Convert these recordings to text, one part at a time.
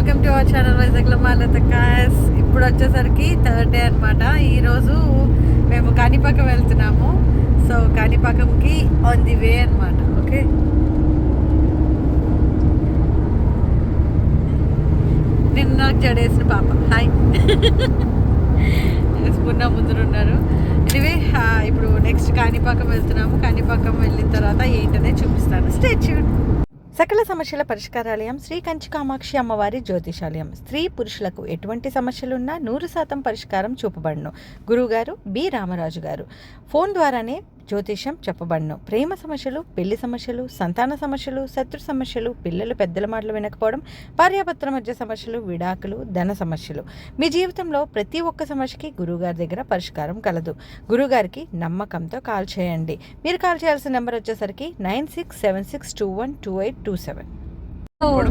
Welcome to our channel వైజాగ్లో మాలత cos ఇప్పుడు వచ్చేసరికి థర్డ్ డే అనమాట ఈరోజు మేము కాణిపాకం వెళ్తున్నాము. సో కాణిపాకంకి ఆన్ ది వే అనమాట ఓకే? నిన్న నాకు జడేసిన పాప. హాయ్ వేసుకున్న ముందరున్నారు ఎనివే ఇప్పుడు నెక్స్ట్ కాణిపాకం వెళ్తున్నాము. కాణిపాకం వెళ్ళిన తర్వాత ఏంటనే చూపిస్తాను. స్టేచ్యూడ్ సకల సమస్యల పరిష్కారాలయం శ్రీ కంచి కామాక్షి అమ్మవారి జ్యోతిషాలయం. స్త్రీ పురుషులకు ఎటువంటి సమస్యలున్నా నూరు శాతం పరిష్కారం చూపబడును. గురువుగారు బి. రామరాజు గారు ఫోన్ ద్వారానే జ్యోతిషం చెప్పబడును. ప్రేమ సమస్యలు పెళ్ళి సమస్యలు సంతాన సమస్యలు శత్రు సమస్యలు పిల్లలు పెద్దల మాటలు వినకపోవడం భార్యాభర్తల మధ్య సమస్యలు విడాకులు ధన సమస్యలు. మీ జీవితంలో ప్రతి ఒక్క సమస్యకి గురువుగారి దగ్గర పరిష్కారం కలదు. గురువుగారికి నమ్మకంతో కాల్ చేయండి. మీరు కాల్ చేయాల్సిన నెంబర్ వచ్చేసరికి nine six seven six two one two eight two seven.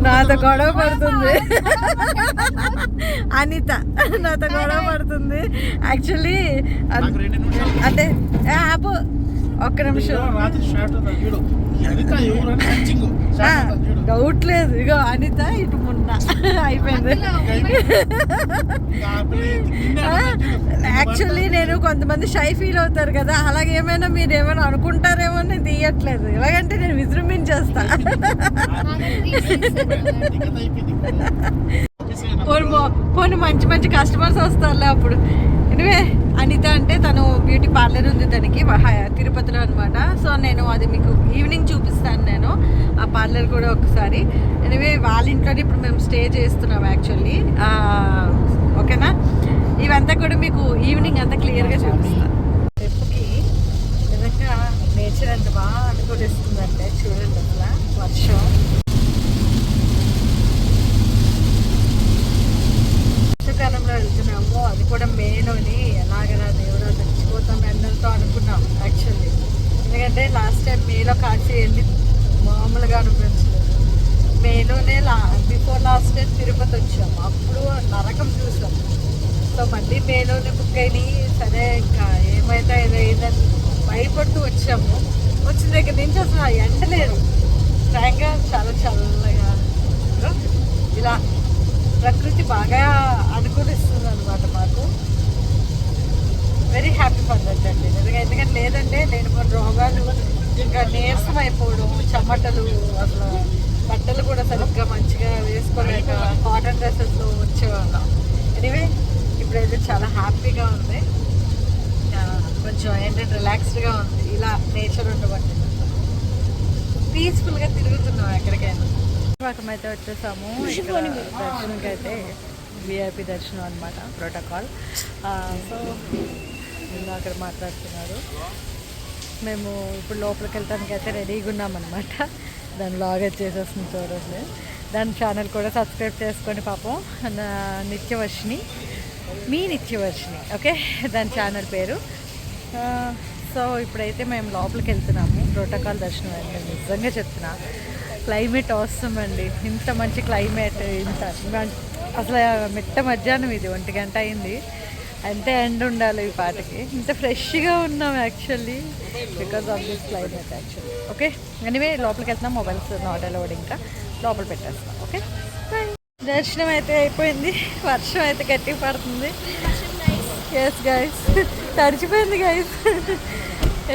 నాతో గొడవ పడుతుంది. అనిత నాతో గొడవ పడుతుంది. యాక్చువల్లీ నాకు రెండు నిమిషాలు. అంటే ఒక్క నిమిషం. డౌట్ లేదు ఇగో అనిత ఇటు మున్న. అయిపోయింది. యాక్చువల్లీ నేను కొంతమంది షై ఫీల్ అవుతారు కదా. అలాగే ఏమైనా మీరు ఏమైనా అనుకుంటారేమో అని నేను తీయట్లేదు. ఎలాగంటే నేను విజృంభించేస్తా. పోను మంచి మంచి కస్టమర్స్ వస్తారులే అప్పుడు. ఎనివే అనిత అంటే తను ఉంది దానికి తిరుపతిలో అనమాట సో నేను అది మీకు ఈవినింగ్ చూపిస్తాను నేను. ఆ పార్లర్ కూడా ఒకసారి. ఎనివే వాళ్ళ ఇంట్లోనే ఇప్పుడు మేము స్టే చేస్తున్నాం యాక్చువల్లీ ఓకేనా? ఇవంతా కూడా మీకు ఈవినింగ్ అంతా క్లియర్గా చూపిస్తాను. ట్రిప్కి నిజంగా నేచర్ అంత బాగా అనుకూలిస్తుందంటే చూడండి అసలు వర్షం వర్షాకాలంలో వెళ్తున్నాము అది కూడా మేలోని ఎలాగలా దేవుడా చచ్చిపోతాం ఎండలతో అనుకున్నాం యాక్చువల్లీ అంటే మేలో కాచి వెళ్ళి మామూలుగా అనిపించలేదు. మేలోనే లా బిఫోర్ లాస్ట్ డే తిరుపతి వచ్చాము. అప్పుడు నరకం చూసాం. సో మళ్ళీ మేలోనే బుక్ అయినాయి. సరే ఇంకా ఏమైతే ఏదైందని భయపడుతూ వచ్చాము. వచ్చిన దగ్గర నుంచి అసలు ఆ ఎండ లేదు. ఫ్రాంక్గా చాలా చల్లగా ఇలా ప్రకృతి బాగా అనుకూలిస్తుంది అనమాట మాకు. వెరీ హ్యాపీ ఫర్ దట్ అండి. నిజంగా ఎందుకంటే లేదంటే నేను కొన్ని రోగాలు ఇంకా నీరసం అయిపోవడం చెమటలు అసలు బట్టలు కూడా సరిగ్గా మంచిగా వేసుకోలేక కాటన్ డ్రెస్సెస్లో వచ్చేవాళ్ళం. ఎనీవే ఇప్పుడైతే చాలా హ్యాపీగా ఉంది. కొంచెం ఏంటంటే రిలాక్స్డ్గా ఉంది. ఇలా నేచర్ ఉండబట్టి. పీస్ఫుల్గా తిరుగుతున్నాం ఎక్కడికైనా. పాకం అయితే వచ్చేసాము ఇక్కడ దర్శనంకి అయితే విఐపి దర్శనం అనమాట ప్రోటోకాల్ సో అక్కడ మాట్లాడుతున్నారు. మేము ఇప్పుడు లోపలికి వెళ్ళడానికి అయితే రెడీగా ఉన్నామన్నమాట. దాన్ని లాగ్ చేసేస్తుంది చూడండి దాని ఛానల్ కూడా సబ్స్క్రైబ్ చేసుకొని పాపం. నా నిత్యవర్షిని మీ నిత్యవర్షిని ఓకే? దాని ఛానల్ పేరు. సో ఇప్పుడైతే మేము లోపలికి వెళ్తున్నాము. ప్రోటోకాల్ దర్శనం అంటే నిజంగా చెప్తున్నా. క్లైమేట్ వస్తుందండి ఇంత మంచి క్లైమేట్ ఇంత అసలు మిట్ట మధ్యాహ్నం ఇది ఒంటి గంట అయింది. అంతే ఎండ్ ఉండాలి ఈ పాటకి. ఇంత ఫ్రెష్గా ఉన్నాం actually. Because of this climate actually okay anyway లోపలికి వెళ్తున్నాం. మొబైల్స్ నాట్ అలౌడ్ ఇంకా. లోపల పెట్టేస్తాం. ఓకే దర్శనం అయితే అయిపోయింది. వర్షం అయితే గట్టిగా పడుతుంది. ఎస్ గైస్ తడిచిపోయింది గైస్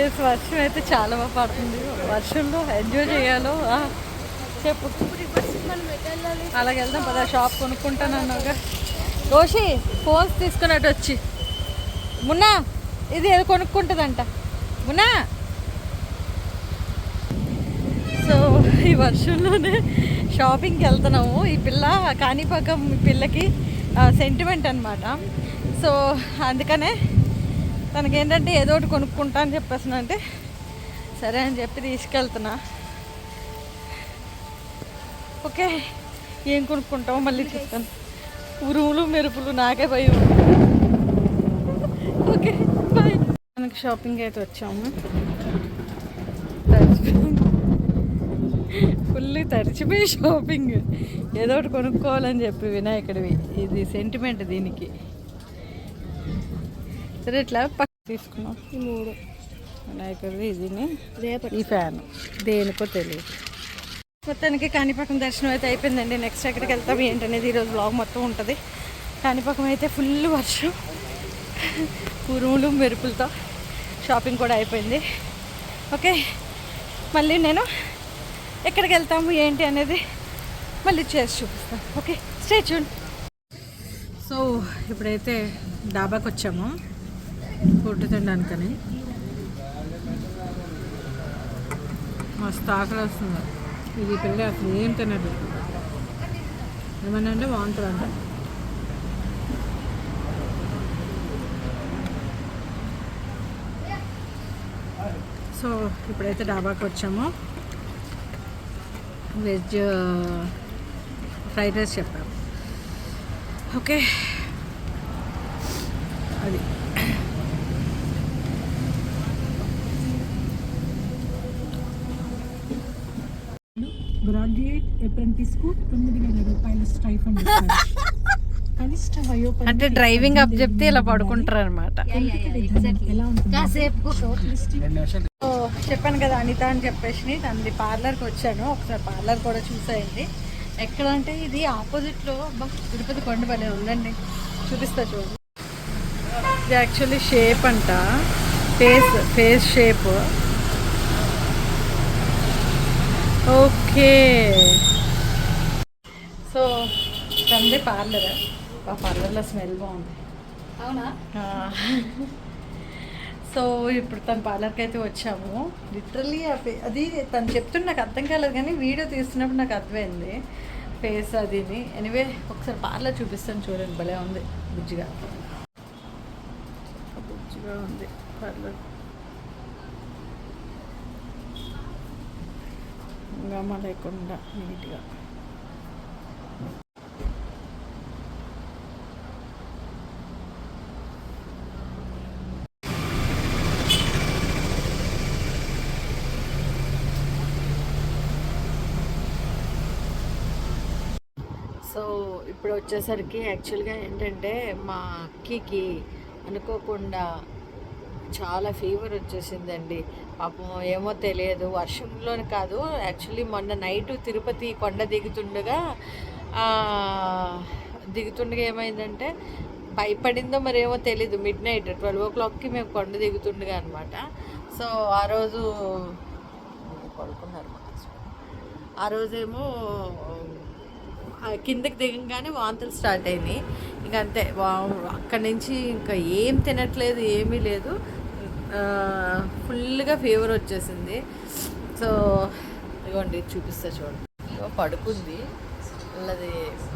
ఎస్ వర్షం అయితే చాలా బాగా పడుతుంది. వర్షంలో ఎంజాయ్ చేయాలో? చెప్పు. అలాగే వెళ్దాం పదా. షాప్ కొనుక్కుంటాను అన్నావుగా రోషి ఫోన్స్ తీసుకున్నట్టు వచ్చి. మున్నా ఇది ఏదో కొనుక్కుంటుందంట. మున్నా. సో ఈ వర్షంలోనే షాపింగ్కి వెళ్తున్నాము. ఈ పిల్ల కాణిపాకం ఈ పిల్లకి సెంటిమెంట్ అనమాట సో అందుకనే తనకేంటంటే ఏదో ఒకటి కొనుక్కుంటా అని చెప్పేసిన అంటే సరే అని చెప్పి తీసుకెళ్తున్నా. ఓకే ఏం కొనుక్కుంటామో మళ్ళీ చెప్తాను. ఉరుములు మెరుపులు నాకే భయం. ఓకే బాయ్ మనకి షాపింగ్ అయితే వచ్చాము. ఫుల్ తడిచిపోయి షాపింగ్ ఏదో ఒకటి కొనుక్కోవాలని చెప్పి వినాయకుడివి. ఇది సెంటిమెంట్ దీనికి. సరే ఇట్లా పక్క తీసుకున్నాం మూడు. వినాయకుడిది ఇది రేపటి ఈ ఫ్యాన్ దేనికో తెలియదు. మొత్తానికి కాణిపాకం దర్శనం అయితే అయిపోయిందండి. నెక్స్ట్ ఎక్కడికి వెళ్తాం. ఏంటనేది ఈరోజు బ్లాగ్ మొత్తం ఉంటుంది. కాణిపాకం అయితే ఫుల్ వర్షం. ఉరుములు మెరుపులతో షాపింగ్ కూడా అయిపోయింది. ఓకే మళ్ళీ నేను ఎక్కడికి వెళ్తాము ఏంటి అనేది మళ్ళీ చేసి చూపిస్తాను ఓకే స్టే చూన్ సో ఇప్పుడైతే డాబాకి వచ్చాము. ఫుడ్ తినడానికని. మస్తు ఆకలి వస్తుంది. ఇది పిల్ల అసలు ఏం తినదు ఏమన్నా అంటే బాగుంటుంది అంట సో ఇప్పుడైతే డాబాకి వచ్చాము. వెజ్ ఫ్రైడ్ రైస్ చెప్పాము ఓకే. అది. గ్రాడ్యుయేట్ అప్రెంటిస్కు తొమ్మిది వేల రూపాయల స్టైఫండ్. కనిష్ట అంటే డ్రైవింగ్ అప్ చెప్తే ఇలా పడుకుంటారు అనమాట చెప్పాను కదా అనిత అని చెప్పేసి తనది పార్లర్కి వచ్చాను. ఒకసారి పార్లర్ కూడా చూసేయండి. ఎక్కడ అంటే ఇది ఆపోజిట్లో అబ్బా తిరుపతి కొండ భలే ఉందండి. చూపిస్తా చూడండి ఇది యాక్చువల్లీ షేప్ అంట. Face face shape okay. So తనది పార్లర్. ఆ పార్లర్లో స్మెల్ బాగుంది. అవునా? సో ఇప్పుడు తన పార్లర్కి అయితే వచ్చాము. లిటరలీ అది తను చెప్తున్న నాకు అర్థం కాలేదు కానీ వీడియో తీస్తున్నప్పుడు నాకు అర్థమైంది. ఫేస్ అదిని ఎనివే ఒకసారి పార్లర్ చూపిస్తాను చూడండి. భలే ఉంది. బుజ్జిగా. బుజ్జిగా ఉంది పార్లర్. గమ లేకుండా నీట్గా. సో ఇప్పుడు వచ్చేసరికి యాక్చువల్గా ఏంటంటే మా అక్కకి అనుకోకుండా చాలా ఫీవర్ వచ్చేసిందండి. పాపం ఏమో తెలియదు. వర్షంలోని కాదు యాక్చువల్లీ మొన్న నైట్ తిరుపతి కొండ దిగుతుండగా దిగుతుండగా ఏమైందంటే భయపడిందో మరేమో తెలీదు. మిడ్ నైట్ ట్వెల్వ్ ఓ క్లాక్కి మేము కొండ దిగుతుండగా అనమాట సో ఆ రోజు పడుకున్నారు ఆ రోజేమో కిందకి దిగంగానే వాంతులు స్టార్ట్ అయినాయి. ఇంక అంతే. వా- అక్కడి నుంచి ఇంకా ఏం తినట్లేదు ఏమీ లేదు. ఫుల్గా ఫీవర్ వచ్చేసింది. సో ఇదిగోండి చూపిస్తా చూడండి. పడుకుంది. అది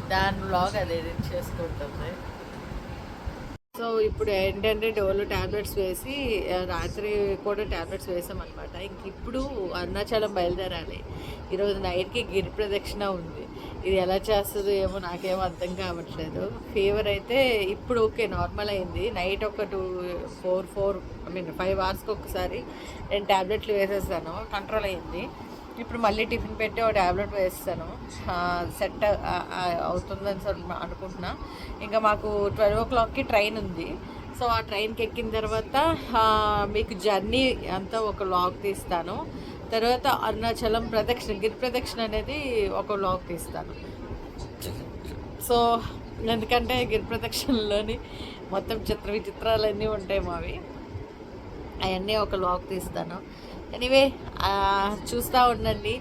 దాని బ్లాగ్ అది ఎడిట్ చేసుకుంటుంది. సో ఇప్పుడు ఏంటంటే డోలో ట్యాబ్లెట్స్ వేసి రాత్రి కూడా ట్యాబ్లెట్స్ వేసామన్నమాట. ఇంక ఇప్పుడు అరుణాచలం బయలుదేరాలి. ఈరోజు నైట్కి గిరి ప్రదక్షిణ ఉంది. ఇది ఎలా చేస్తుందో ఏమో నాకేమో అర్థం కావట్లేదు. ఫీవర్ అయితే ఇప్పుడు ఓకే నార్మల్ అయింది. నైట్ ఒక two four four I mean five అవర్స్కి ఒకసారి నేను ట్యాబ్లెట్లు వేసేస్తాను కంట్రోల్ అయింది. ఇప్పుడు మళ్ళీ టిఫిన్ పెట్టి ఒక ట్యాబ్లెట్ వేస్తాను. సెట్ అవుతుందని సరే అనుకుంటున్నా. ఇంకా మాకు ట్వెల్వ్ ఓ క్లాక్కి ట్రైన్ ఉంది. సో ఆ ట్రైన్కి ఎక్కిన తర్వాత మీకు జర్నీ అంతా ఒక లాగ్ తీస్తాను. తర్వాత అరుణాచలం ప్రదక్షిణ గిరి ప్రదక్షిణ అనేది ఒక లాగ్ తీస్తాను. సో ఎందుకంటే గిరి ప్రదక్షిణలోని మొత్తం చిత్ర విచిత్రాలన్నీ ఉంటాయి మావి. అవన్నీ ఒక లాగ్ తీస్తాను. ఎనీవే చూస్తూ ఉండండి.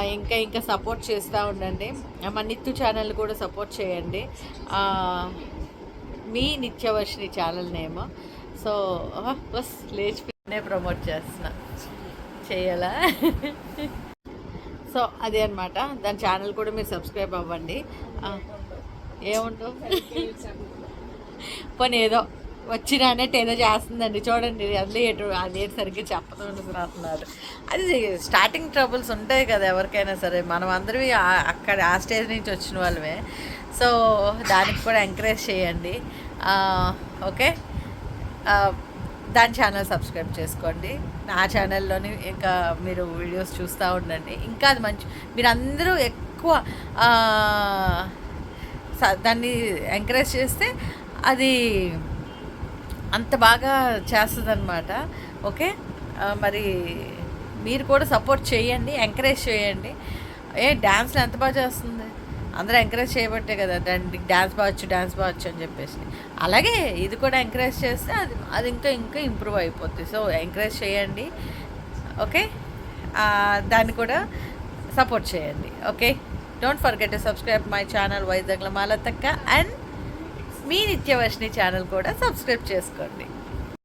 ఇంకా ఇంకా సపోర్ట్ చేస్తూ ఉండండి. మా నిత్తు ఛానల్ కూడా సపోర్ట్ చేయండి. మీ నిత్యవర్షిని ఛానల్ నేమ్. సో బస్ లేచిపోయినే ప్రమోట్ చేస్తున్నా. చేయాలా? సో అదే అనమాట దాని ఛానల్ కూడా మీరు సబ్స్క్రైబ్ అవ్వండి. ఆ, ఏముంటావు పోనీ ఏదో వచ్చినానే ఏదో చేస్తుందండి. చూడండి అందులో ఎటు అది సరిగ్గా చెప్పదు రాస్తున్నారు అది స్టార్టింగ్ ట్రబుల్స్ ఉంటాయి కదా ఎవరికైనా సరే. మనం అందరివి అక్కడ ఆ స్టేజ్ నుంచి వచ్చిన వాళ్ళమే. సో దానికి కూడా ఎంకరేజ్ చేయండి. ఓకే? దాని ఛానల్ సబ్స్క్రైబ్ చేసుకోండి. నా ఛానల్లోని ఇంకా మీరు వీడియోస్ చూస్తూ ఉండండి. ఇంకా అది మంచి మీరు అందరూ ఎక్కువ స- దాన్ని ఎంకరేజ్ చేస్తే అది అంత బాగా చేస్తుందన్నమాట. ఓకే? మరి మీరు కూడా సపోర్ట్ చేయండి ఎంకరేజ్ చేయండి. ఏ డ్యాన్స్లు ఎంత బాగా చేస్తుంది? అందరూ ఎంకరేజ్ చేయబట్టే కదా దాన్ని డ్యాన్స్ బాగొచ్చు డ్యాన్స్ బాగొచ్చు అని చెప్పేసి. అలాగే ఇది కూడా ఎంకరేజ్ చేస్తే అది అది ఇంకా ఇంకా ఇంప్రూవ్ అయిపోతుంది సో ఎంకరేజ్ చేయండి. ఓకే? దాన్ని కూడా సపోర్ట్ చేయండి. Okay? Don't forget to subscribe my channel వైజాగ్ల మాలతక్క అండ్ మీ నిత్యవర్షిని ఛానల్ కూడా సబ్స్క్రైబ్ చేసుకోండి.